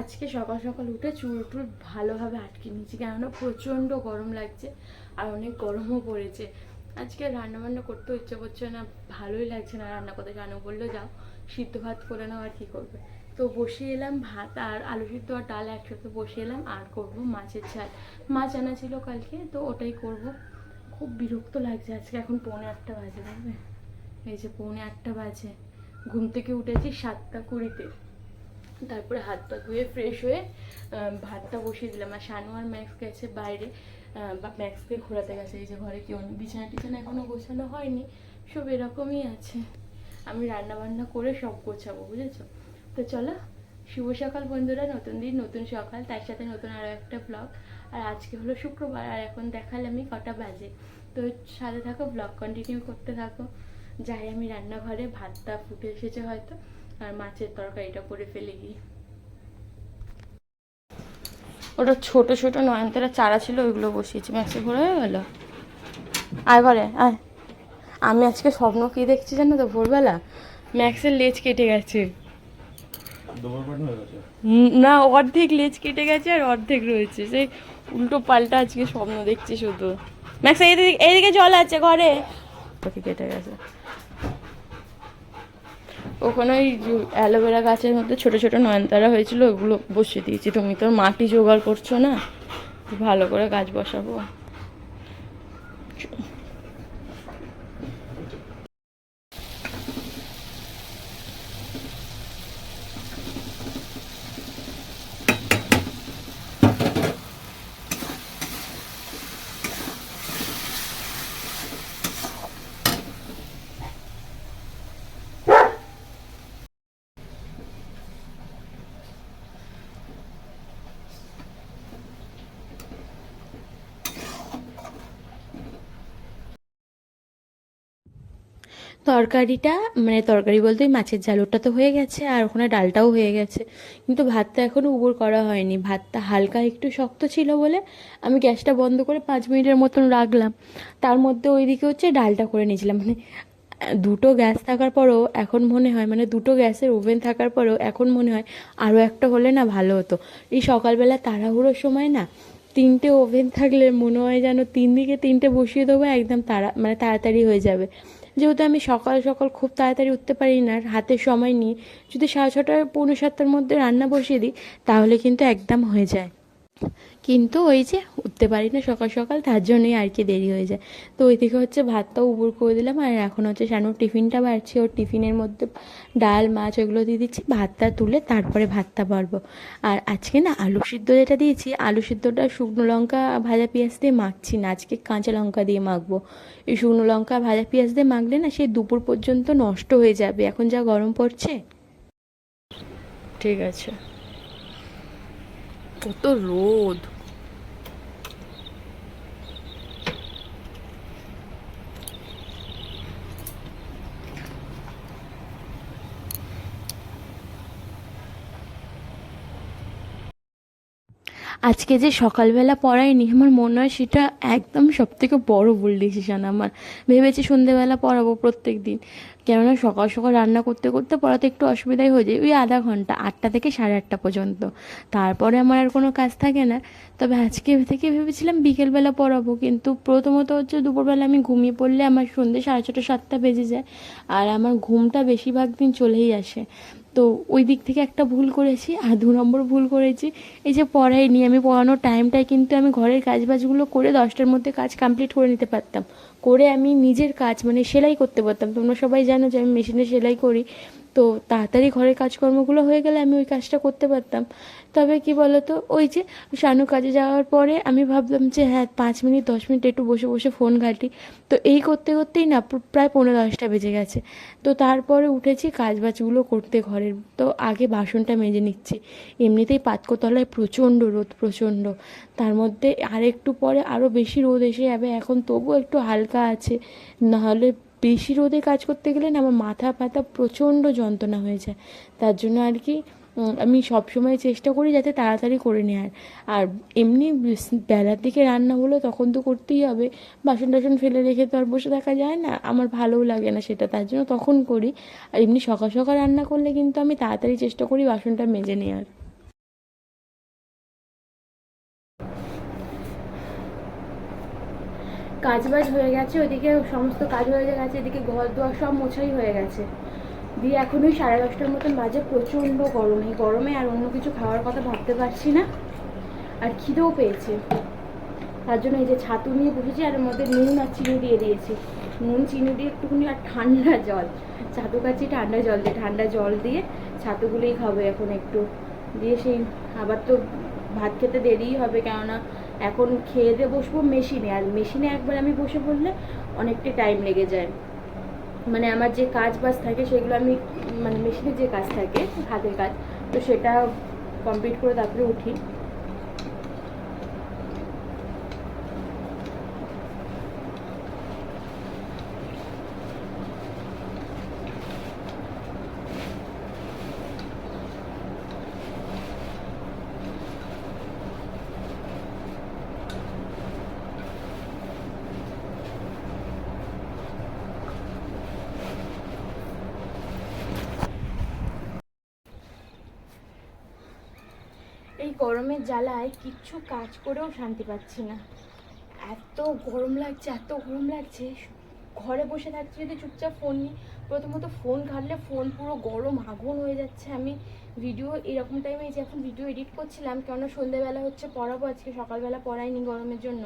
আজকে সকাল সকাল উঠে চুল টুল ভালোভাবে আটকে নিয়েছি, কেননা প্রচণ্ড গরম লাগছে আর অনেক গরমও পড়েছে। আজকে রান্না বান্না করতেও ইচ্ছে করছে না, ভালোই লাগছে না রান্না করতে। জানো বলল? যাও, সিদ্ধ ভাত করে নাও আর কী করবে? তো বসিয়ে এলাম ভাত আর আলু সিদ্ধ আর ডাল একসাথে বসিয়ে এলাম আর করব মাছের ঝাল। মাছ আনা ছিল কালকে, তো ওটাই করব। খুব বিরক্ত লাগছে আজকে, এখন পৌনে আটটা বাজে এই যে পৌনে আটটা বাজে। ঘুম থেকে উঠেছি সাতটা কুড়িতে। তারপরে হাত পা ধুয়ে ফ্রেশ হয়ে ভাতটা বসিয়ে দিলাম। আর শানু আর ম্যাক্স গেছে বাইরে বা ম্যাক্সকে ঘোরাতে গেছে। এই যে ঘরে কেউ বিছানা টিছানা এখনও গোছানো হয়নি, সব এরকমই আছে। আমি রান্না বান্না করে সব গোছাবো, বুঝেছ? তো চলো, শুভ সকাল বন্ধুরা, নতুন দিন, নতুন সকাল। তার সাথে নতুন আরও একটা ব্লগ আর আজকে হলো শুক্রবার, আর এখন দেখালে আমি কটা বাজে। তো সাথে থাকো ব্লগ কন্টিনিউ করতে থাকো। যাই, আমি রান্নাঘরে ভাতটা ফুটে এসেছে হয়তো। আর মাছের তরকারিটা করে ফেলে গিয়ে ওটা ছোট ছোট নয়নতারা চারা ছিল ওইগুলো বসিয়েছি। ম্যাক্সে ঘুরে হয়ে গেল। আয় ঘরে আয়। আমি আজকে স্বপ্ন কি দেখছি জানো তো? ভোরবেলা ম্যাক্সের লেজ কেটে গেছে। না অর্ধেক লেজ কেটে গেছে আর অর্ধেক রয়েছে। সেই উল্টো পাল্টা আজকে স্বপ্ন দেখছি শুধু। ম্যাক্স এইদিকে এইদিকে জল আছে ঘরে। ওকে কেটে গেছে। ওখানে ওই অ্যালোভেরা গাছের মধ্যে ছোটো ছোটো নয়নতারা হয়েছিল, ওগুলো বসিয়ে দিয়েছি। তুমি তো মাটি জোগাড় করছ না, ভালো করে গাছ বসাবো। তরকারিটা মানে তরকারি বলতে ওই মাছের ঝাল ওটা তো হয়ে গেছে, আর ওখানে ডালটাও হয়ে গেছে। কিন্তু ভাতটা এখনও উবর করা হয়নি। ভাতটা হালকা একটু শক্ত ছিল বলে আমি গ্যাসটা বন্ধ করে পাঁচ মিনিটের মতন রাখলাম। তার মধ্যে ওইদিকে হচ্ছে ডালটা করে নিয়েছিলাম। মানে দুটো গ্যাস থাকার পরও এখন মনে হয় মানে দুটো গ্যাসের ওভেন থাকার পরেও এখন মনে হয় আরও একটা হলে না ভালো হতো। এই সকালবেলা তাড়াহুড়োর সময় না তিনটে ওভেন থাকলে মনে হয় যেন তিন দিকে তিনটে বসিয়ে দেবো, একদম তাড়া মানে তাড়াতাড়ি হয়ে যাবে। যেহেতু আমি সকাল সকাল খুব তাড়াতাড়ি উঠতে পারি না, আর হাতে সময় নিয়ে যদি সাড়ে ছটা পৌনে সাতটার মধ্যে রান্না বসিয়ে দিই, তাহলে কিন্তু একদম হয়ে যায়। কিন্তু ওই যে উঠতে পারি না সকাল সকাল, তার জন্যই আর কি দেরি হয়ে যায়। তো ওইদিকে হচ্ছে ভাতটাও উবুর করে দিলাম আর এখন হচ্ছে শানুর টিফিনটা বাড়ছি। ওর টিফিনের মধ্যে ডাল, মাছ ওগুলো দিয়ে দিচ্ছি, ভাতটা তুলে তারপরে ভাতটা বাড়বো। আর আজকে না আলু সিদ্ধ যেটা দিয়েছি, আলু সিদ্ধটা শুকনো লঙ্কা, ভাজা পেঁয়াজ দিয়ে মাখছি না। আজকে কাঁচা লঙ্কা দিয়ে মাখবো। এই শুকনো লঙ্কা, ভাজা পেঁয়াজ দিয়ে মাখলে না সেই দুপুর পর্যন্ত নষ্ট হয়ে যাবে। এখন যা গরম পড়ছে। ঠিক আছে। কত রোদ। আজকে যে সকালবেলা পড়াইনি আমার মনে হয় সেটা একদম সব থেকে বড় ভুল ডিসিশন আমার। ভেবেছি সন্ধেবেলা পড়াবো প্রত্যেক দিন কেননা সকাল সকাল রান্না করতে করতে পড়াতে একটু অসুবিধাই হয়ে যায়। ওই আধা ঘণ্টা, আটটা থেকে সাড়ে আটটা পর্যন্ত। তারপরে আমার আর কোনো কাজ থাকে না। তবে আজকে থেকে ভেবেছিলাম বিকেলবেলা পড়াবো। কিন্তু প্রথমত হচ্ছে দুপুরবেলা আমি ঘুমিয়ে পড়লে আমার সন্ধ্যে সাড়ে ছটা, সাতটা বেজে যায়। আর আমার ঘুমটা বেশিরভাগ দিন চলেই আসে। তো ওই দিক থেকে একটা ভুল করেছি, আর দু নম্বর ভুল করেছি। এই যে পড়াই পড়াইনি, আমি পড়ানোর টাইমটায় কিন্তু আমি ঘরের কাজবাজগুলো করে দশটার মধ্যে কাজ কমপ্লিট করে নিতে পারতাম। করে আমি নিজের কাজ মানে সেলাই করতে পারতাম। তোমরা সবাই জানো যে আমি মেশিনে সেলাই করি। তো তাড়াতাড়ি ঘরের কাজকর্মগুলো হয়ে গেলে আমি ওই কাজটা করতে পারতাম। তবে কি বলতো, ওই যে শানু কাজে যাওয়ার পরে আমি ভাবলাম যে হ্যাঁ পাঁচ মিনিট, দশ মিনিট একটু বসে বসে ফোন ঘাঁটি। তো এই করতে করতেই না প্রায় পনেরো দশটা বেজে গেছে। তো তারপরে উঠেছি কাজ বাজগুলো করতে ঘরের, তো আগে বাসনটা মেজে নিচ্ছি। এমনিতেই পাতকোতলায় প্রচণ্ড রোদ, প্রচণ্ড। তার মধ্যে আর একটু পরে আরও বেশি রোদ এসে যাবে। এখন তবুও একটু হালকা আছে। নাহলে বেশি রোদে কাজ করতে গেলে না, আমার মাথা পাতা প্রচণ্ড যন্ত্রণা হয়ে যায়। তার জন্য আর কি আমি সবসময় চেষ্টা করি যাতে তাড়াতাড়ি করে নেওয়ার আর এমনি বেলার দিকে রান্না হলো তখন তো করতেই হবে। বাসন টাসন ফেলে রেখে তো আর বসে থাকা যায় না। আমার ভালোও লাগে না সেটা, তার জন্য তখন করি। আর এমনি সকাল সকাল রান্না করলে কিন্তু আমি তাড়াতাড়ি চেষ্টা করি বাসনটা মেজে নেওয়ার কাজ বাজ হয়ে গেছে, ওইদিকে সমস্ত কাজ হয়ে গেছে, এদিকে ঘর দোয়ার সব মোছাই হয়ে গেছে। দিয়ে এখন ওই সাড়ে দশটার মতন বাজে, প্রচণ্ড গরম। এই গরমে আর অন্য কিছু খাওয়ার কথা ভাবতে পারছি না। আর খিদেও পেয়েছে। তার জন্য এই যে ছাতু নিয়ে বসেছি, আর এর মধ্যে নুন আর চিনি দিয়ে দিয়েছি। নুন, চিনি দিয়ে একটুখানি আর ঠান্ডা জল। ছাতু খাচ্ছি ঠান্ডা জল দিয়ে, ঠান্ডা জল দিয়ে ছাতুগুলোই খাব এখন একটু। দিয়ে সেই আবার তো ভাত খেতে দেরিই হবে, কেননা এখন খেয়ে দিয়ে বসবো মেশিনে। আর মেশিনে একবার আমি বসে পড়লে অনেকটা টাইম লেগে যায়। মানে আমার যে কাজ বাজ থাকে সেগুলো আমি মানে মেশিনের যে কাজ থাকে, হাতের কাজ, তো সেটা কমপ্লিট করে তারপরে উঠি। এই গরমের জ্বালায় কিচ্ছু কাজ করেও শান্তি পাচ্ছি না। এত গরম লাগছে, এত গরম লাগছে। ঘরে বসে থাকছি যদি চুপচাপ ফোন নিই, প্রথমত ফোন ঘাটলে ফোন পুরো গরম আগুন হয়ে যাচ্ছে। আমি ভিডিও এরকম টাইমে যে এখন ভিডিও এডিট করছিলাম, কেননা সন্ধ্যেবেলা হচ্ছে পড়াবো আজকে, সকালবেলা পড়াইনি গরমের জন্য।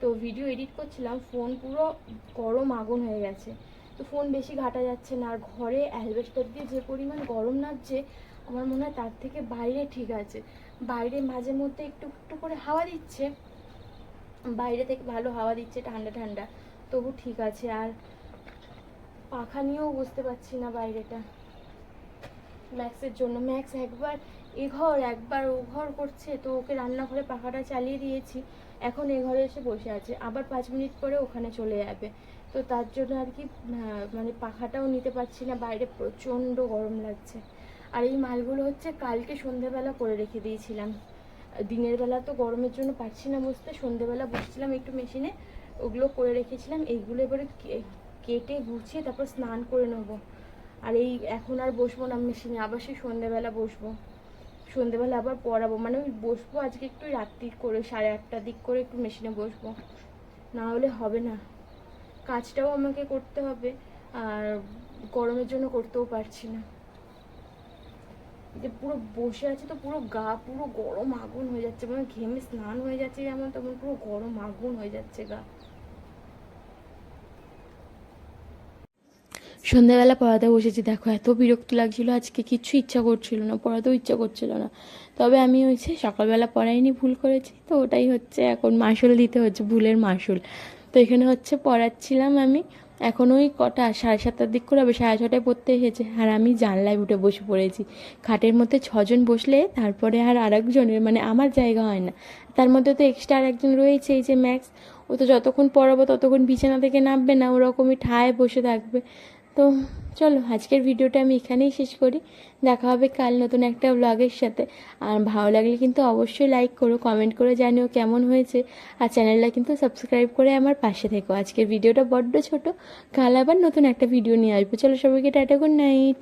তো ভিডিও এডিট করছিলাম, ফোন পুরো গরম আগুন হয়ে গেছে। তো ফোন বেশি ঘাটা যাচ্ছে না, আর ঘরে অ্যালবেস্টার দিয়ে যে পরিমাণ গরম লাগছে, আমার মনে হয় তার থেকে বাইরে ঠিক আছে। বাইরে মাঝে মধ্যে একটু একটু করে হাওয়া দিচ্ছে। বাইরে থেকে ভালো হাওয়া দিচ্ছে, ঠান্ডা ঠান্ডা। তবু ঠিক আছে, আর পাখা নিয়েও বুঝতে পারছি না বাইরেটা। ম্যাক্সের জন্য। ম্যাক্স একবার এ ঘর, একবার ও ঘর করছে, তো ওকে রান্নাঘরে পাখাটা চালিয়ে দিয়েছি। এখন এ ঘরে এসে বসে আছে। আবার পাঁচ মিনিট পরে ওখানে চলে যাবে। তো তার জন্য আর কি মানে পাখাটাও নিতে পারছি না। বাইরে প্রচণ্ড গরম লাগছে। আর এই মালগুলো হচ্ছে কালকে সন্ধেবেলা করে রেখে দিয়েছিলাম। দিনের বেলা তো গরমের জন্য পারছি না বসতে, সন্ধেবেলা বসছিলাম একটু মেশিনে, ওগুলো করে রেখেছিলাম, এইগুলো এবারে কেটে গুছিয়ে তারপর স্নান করে নেব। আর এই এখন আর বসবো না মেশিনে, আবার সেই সন্ধেবেলা বসবো। সন্ধেবেলা আবার পড়াবো মানে ওই বসবো আজকে একটু রাত্রি করে, সাড়ে আটটার দিক করে একটু মেশিনে বসবো। না হলে হবে না। কাজটাও আমাকে করতে হবে, আর গরমের জন্য করতেও পারছি না। যে পুরো বসে আছে তো পুরো গা পুরো গরম আগুন হয়ে যাচ্ছে মানে ঘেমে স্নান হয়ে যাচ্ছে যেমন তেমন পুরো গরম আগুন হয়ে যাচ্ছে গা। সন্ধ্যাবেলা পড়াতে বসেছি, দেখো এত বিরক্ত লাগছিল, আজকে কিচ্ছু ইচ্ছা করছিল না, পড়াতেও ইচ্ছা করছিল না। তবে আমি হয়েছে সকালবেলা পড়াইনি, ভুল করেছি, তো ওটাই হচ্ছে এখন মাসুল দিতে হচ্ছে, ভুলের মাসুল। তো এখানে হচ্ছে পড়াচ্ছিলাম আমি এখন ওই কটা, সাড়ে সাতটার দিক করে হবে সাড়ে ছটায় পড়তে এসেছে। আর আমি জানলায় উঠে বসে পড়েছি। খাটের মধ্যে ছজন বসলে তারপরে আর আরেকজনের মানে আমার জায়গা হয় না। তার মধ্যে তো এক্সট্রা আর একজন রয়েছে, এই যে ম্যাক্স ও তো যতক্ষণ পড়াবো ততক্ষণ বিছানা থেকে নামবে না, ওরকমই ঠায় বসে থাকবে। তো চলো, আজকের ভিডিওটা আমি এখানেই শেষ করি। দেখা হবে কাল নতুন একটা ব্লগের সাথে। আর ভালো লাগলে কিন্তু অবশ্যই লাইক করো কমেন্ট করে জানিও কেমন হয়েছে। আর চ্যানেলটা কিন্তু সাবস্ক্রাইব করে আমার পাশে থেকো। আজকের ভিডিওটা বড্ড ছোট, কাল আবার নতুন একটা ভিডিও নিয়ে আসব। চলো, সবাইকে টাটা গুড নাইট